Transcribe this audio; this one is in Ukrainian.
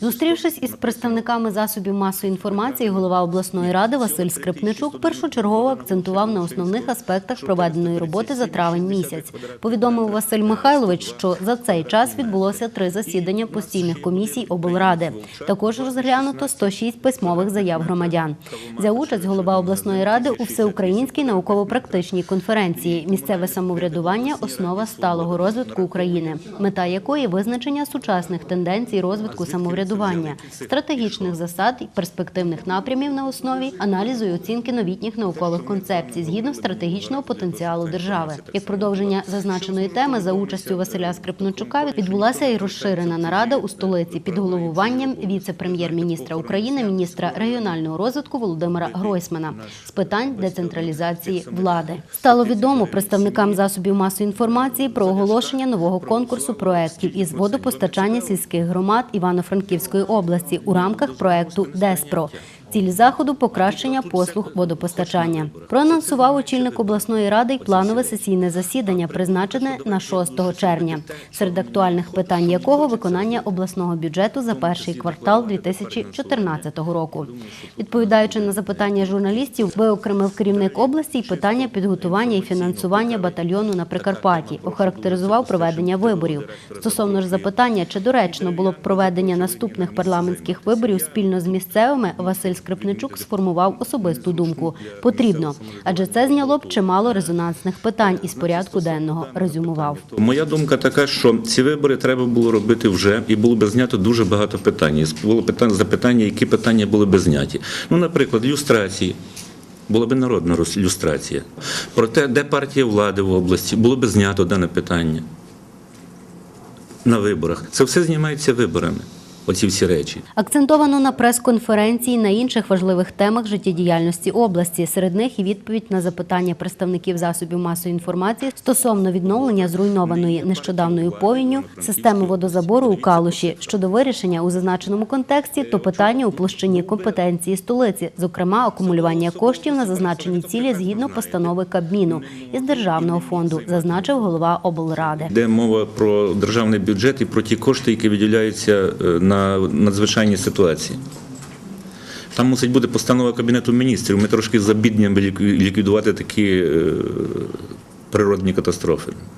Зустрівшись із представниками засобів масової інформації, голова обласної ради Василь Скрипничук першочергово акцентував на основних аспектах проведеної роботи за травень місяць. Повідомив Василь Михайлович, що за цей час відбулося три засідання постійних комісій облради. Також розглянуто 106 письмових заяв громадян. Взяв участь голова обласної ради у всеукраїнській науково-практичній конференції Місцеве самоврядування основа сталого розвитку України, мета якої визначення сучасних тенденцій розвитку самоврядування, стратегічних засад і перспективних напрямів на основі аналізу і оцінки новітніх наукових концепцій згідно стратегічного потенціалу держави. Як продовження зазначеної теми за участю Василя Скрипничука відбулася і розширена нарада у столиці під головуванням віце-прем'єр-міністра України, міністра регіонального розвитку Володимира Гройсмана з питань децентралізації влади. Стало відомо представникам засобів масової інформації про оголошення нового конкурсу проєктів із водопостачання сільських громад Івано-Франківської області у рамках проекту ДЕСПРО. Ціль заходу покращення послуг водопостачання. Проанонсував очільник обласної ради й планове сесійне засідання, призначене на 6 червня, серед актуальних питань якого виконання обласного бюджету за перший квартал 2014 року. Відповідаючи на запитання журналістів, виокремив керівник області й питання підготування і фінансування батальйону на Прикарпатті, охарактеризував проведення виборів. Стосовно ж запитання, чи доречно було б проведення наступних парламентських виборів спільно з місцевими, Василь Скрипничук сформував особисту думку. Потрібно, адже це зняло б чимало резонансних питань із порядку денного. Резюмував. Моя думка така, що ці вибори треба було робити вже, і було б знято дуже багато питань. І Було питання запитання, які питання були б зняті. Ну, наприклад, люстрації. Була б народна люстрація. Про те, де партія влади в області, було б знято дане питання на виборах. Це все знімається виборами. Оці всі речі. Акцентовано на прес-конференції на інших важливих темах життєдіяльності області. Серед них і відповідь на запитання представників засобів масової інформації стосовно відновлення зруйнованої нещодавною повінню системи водозабору у Калуші щодо вирішення у зазначеному контексті, то питання у площині компетенції столиці, зокрема акумулювання коштів на зазначені цілі згідно постанови Кабміну із державного фонду, зазначив голова облради. Де мова про державний бюджет і про ті кошти, які виділяються е, на надзвичайні ситуації. Там мусить бути постанова Кабінету міністрів. Ми трошки забідні ліквідувати такі е, природні катастрофи.